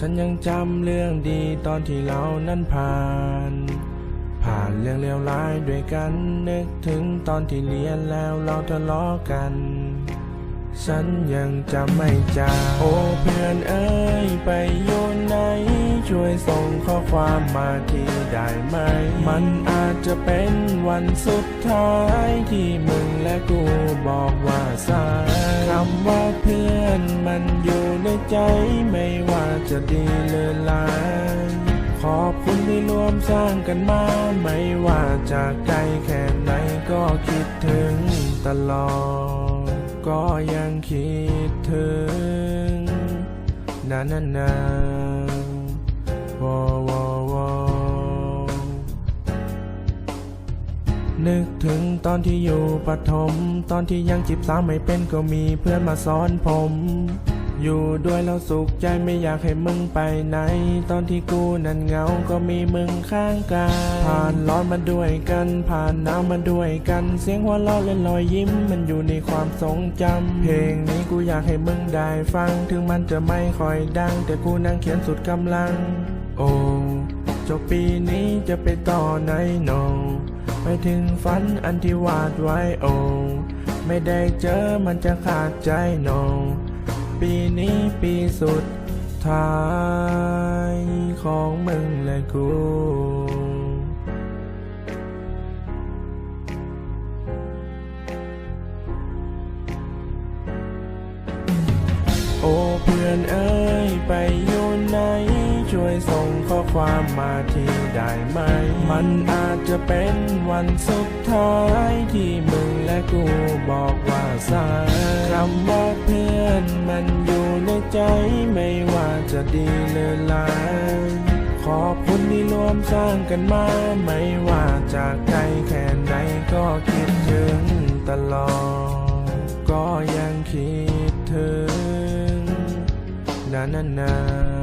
ฉันยังจำเรื่องดีตอนที่เรานั้นผ่าน ผ่านเรื่องเลวร้ายด้วยกันนึกถึงตอนที่เรียนแล้วเราทะเลาะกัน ฉันยังจำไม่จางโอ้เพื่อนเอ้ยไปอยู่ไหน ช่วยส่งข้อความมาทีได้ไหม มันอาจจะเป็นวันสุดท้ายที่มึงและกูบอกว่าสายคำว่าเพื่อนมันอยู่ในใจไม่ว่าจะดีหรือร้ายขอบคุณที่ร่วมสร้างกันมา ไม่ว่าจากไกลแค่ไหนก็คิดถึงตลอด ก็ยังคิดถึงนานานนาวอวอวอนึกถึงตอนที่อยู่ปฐมตอนที่ยังจีบสาวไม่เป็นก็มีเพื่อนมาสอนผม อยู่ด้วยแล้วสุขใจไม่อยากให้มึงไปไหน ตอนที่กูนั้นเหงาก็มีมึงข้างกายผ่านร้อนมาด้วยกัน ผ่านหนาวมาด้วยกัน เสียงหัวเราะและรอยยิ้ม มันอยู่ในความทรงจำเพลงนี้กูอยากให้มึงได้ฟัง ถึงมันจะไม่ค่อยดัง แต่กูนั่งเขียนสุดกำลัง โอ้จบปีนี้จะไปต่อไหนโนไปถึงฝันอันที่วาดไว้โอ้ไม่ได้เจอมันจะขาดใจโน ปีนี้ปีสุดท้ายของมึงและกู โอ้เพื่อนเอ้ยไปอยู่ไหน ช่วยส่งข้อความมาทีได้ไหม มันอาจจะเป็นวันสุดท้ายที่มึงและกูบอกว่าสายคำว่าเพื่อนมันอยู่ในใจไม่ว่าจะดีหรือร้ายขอบคุณที่ร่วมสร้างกันมา ไม่ว่าจากไกลแค่ไหนก็คิดถึงตลอด ก็ยังคิดถึงนานานา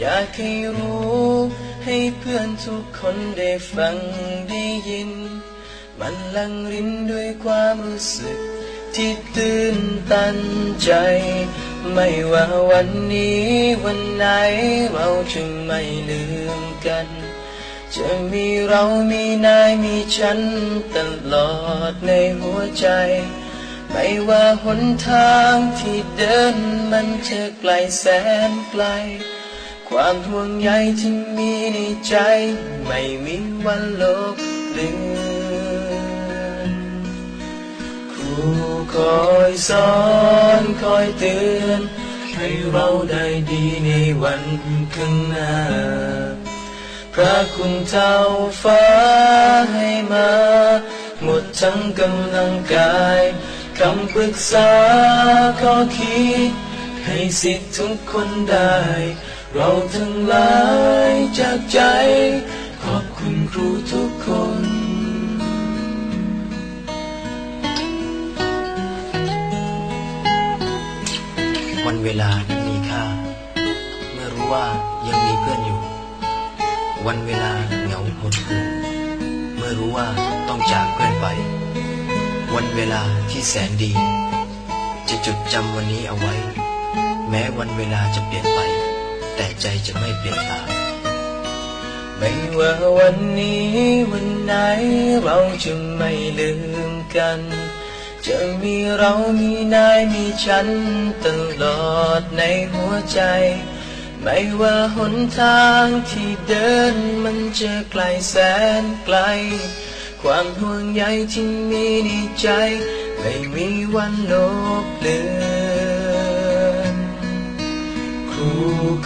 อยากให้รู้ให้เพื่อนทุกคนได้ฟังได้ยิน มันลังรินด้วยความรู้สึกที่ตื่นตันใจ ไม่ว่าวันนี้วันไหนเราจะไม่ลืมกัน จะมีเรามีนายมีฉันตลอดในหัวใจ ไม่ว่าหนทางที่เดินมันจะไกลแสนไกล ความห่วงใยที่มีในใจ ไม่มีวันลบเลือนครูคอยสอนคอยเตือนให้เราได้ดีในวันข้างหน้า พระคุณเจ้าฟ้าให้มา หมดทั้งกำลังกายคำปรึกษาข้อคิด ให้สิทธิ์ทุกคนได้ เราทั้งหลายจากใจ ขอบคุณครูทุกคนวันเวลานั้นมีค่า เมื่อรู้ว่ายังมีเพื่อนอยู่ วันเวลาเหงาหดหู่เมื่อรู้ว่าต้องจากเพื่อนไป วันเวลาที่แสนดี จะจดจำวันนี้เอาไว้ แม้วันเวลาจะเปลี่ยนไป แต่ใจจะไม่เปลี่ยนตามไม่ว่าวันนี้วันไหนเราจะไม่ลืมกัน จะมีเรามีนายมีฉันตลอดในหัวใจ ไม่ว่าหนทางที่เดินมันจะไกลแสนไกล ความห่วงใยที่มีในใจ ไม่มีวันลบเลือน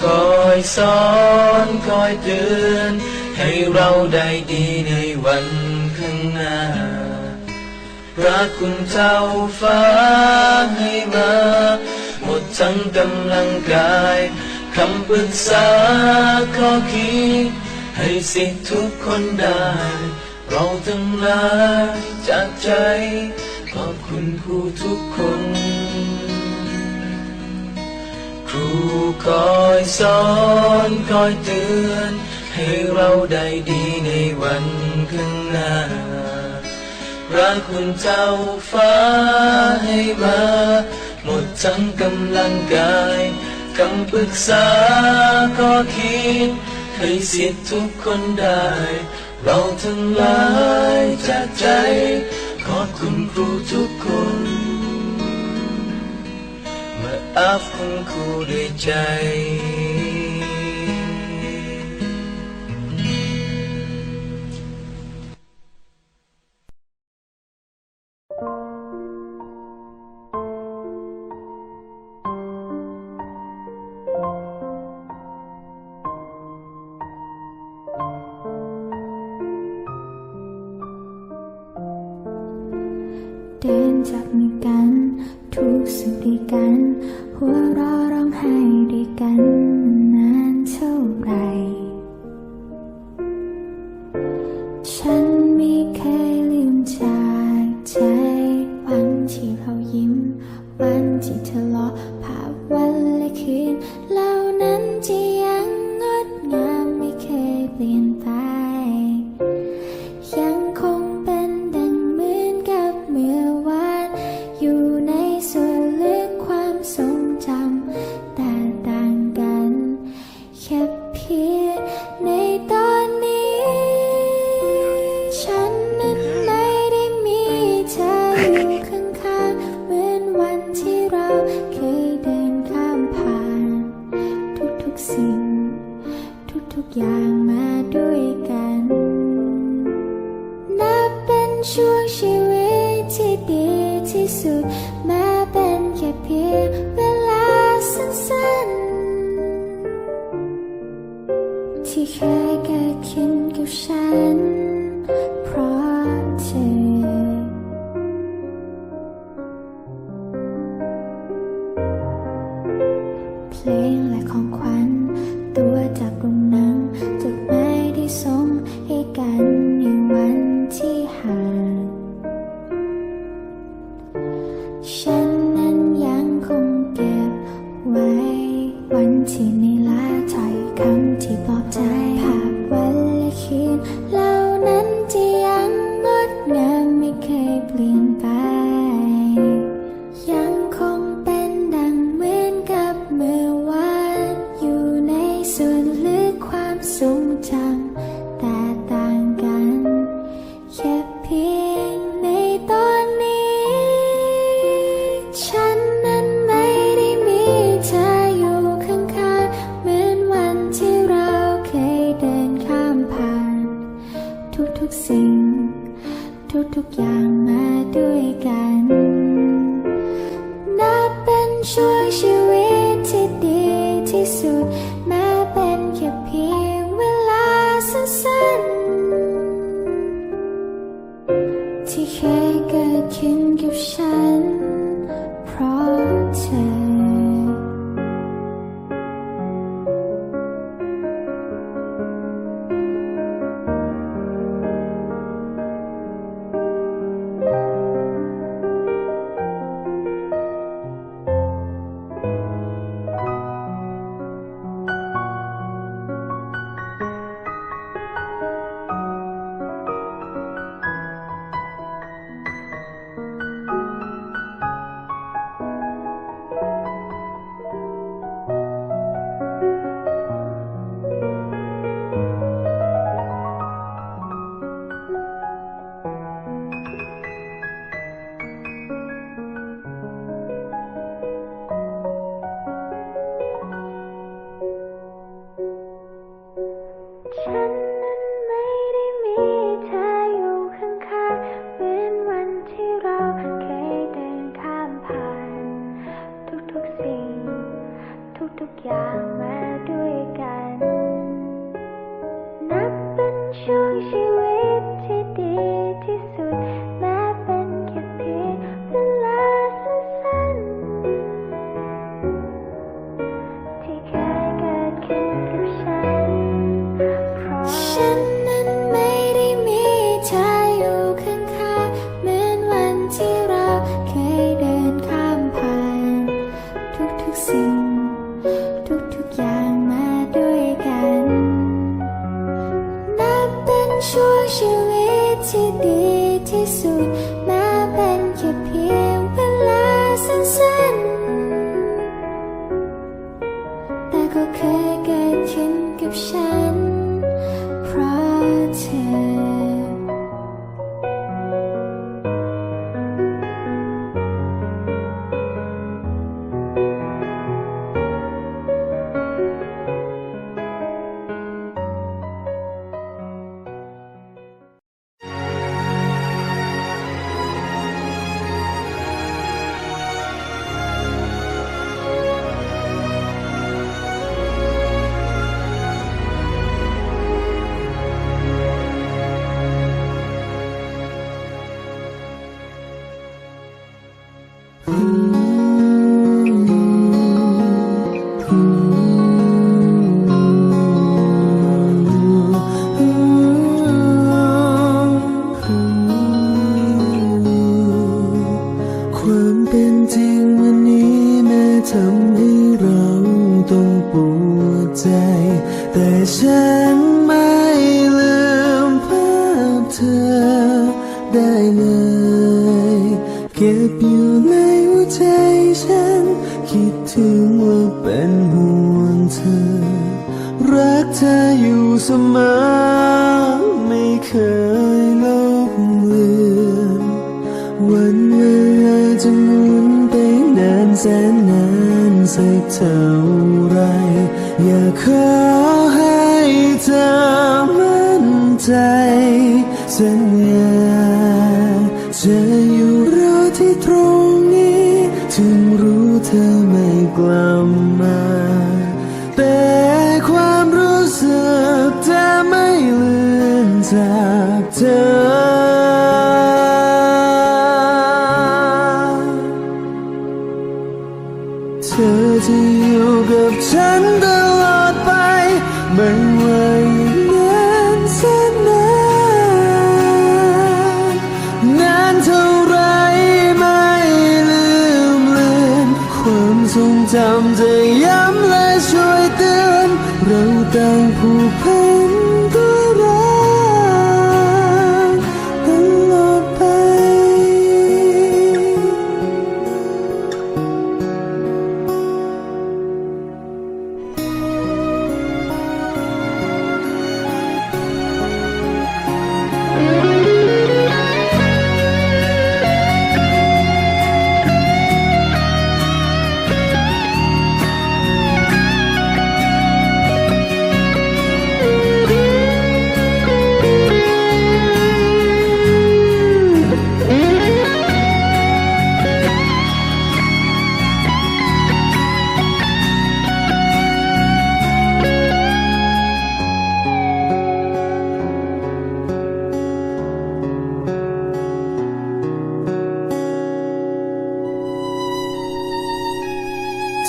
คอยสอนคอยเตือน ให้เราได้ดีในวันข้างหน้า พระคุณเจ้าฟ้าให้มา หมดทั้งกำลังกายคำปรึกษาข้อคิด ให้สิทุกคนได้ เราทั้งหลายจากใจ ขอบคุณครูทุกคน คอยสอนคอยเตือน ให้เราได้ดีในวันข้างหน้ารักคุณเจ้าฟ้าให้มา หมดทั้งกำลังกายคำปรึกษาก็คิด ให้สิทธิ์ทุกคนได้ เราทั้งหลายจากใจ ขอบคุณครูทุกคน áp khu đời cháy sure เคยเกิดขึ้นกับฉัน ฉันไม่ลืมภาพเธอได้เลย เก็บอยู่ในหัวใจฉัน คิดถึงว่าเป็นห่วงเธอ รักเธออยู่เสมอ ไม่เคยลือวันเวลาจะหนไปนานแสนนานสักเท่าไร อย่าเคย ใจสัญญาจะอยู่รอที่ตรงนี้ ถึงรู้เธอไม่กล่า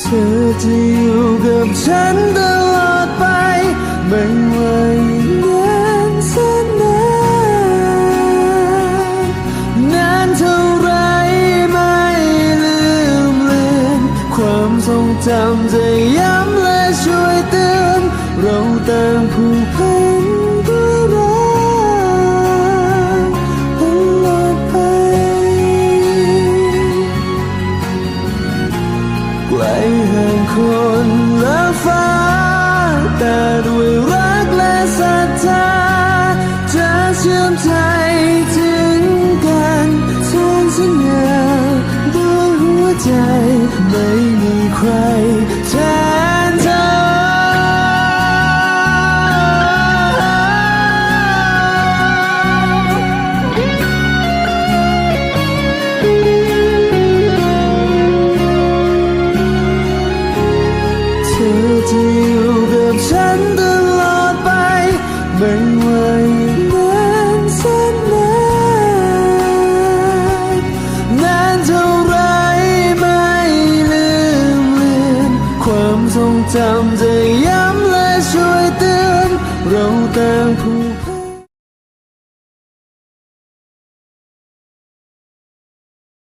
ธอจะอยู่กับฉันตลอดไป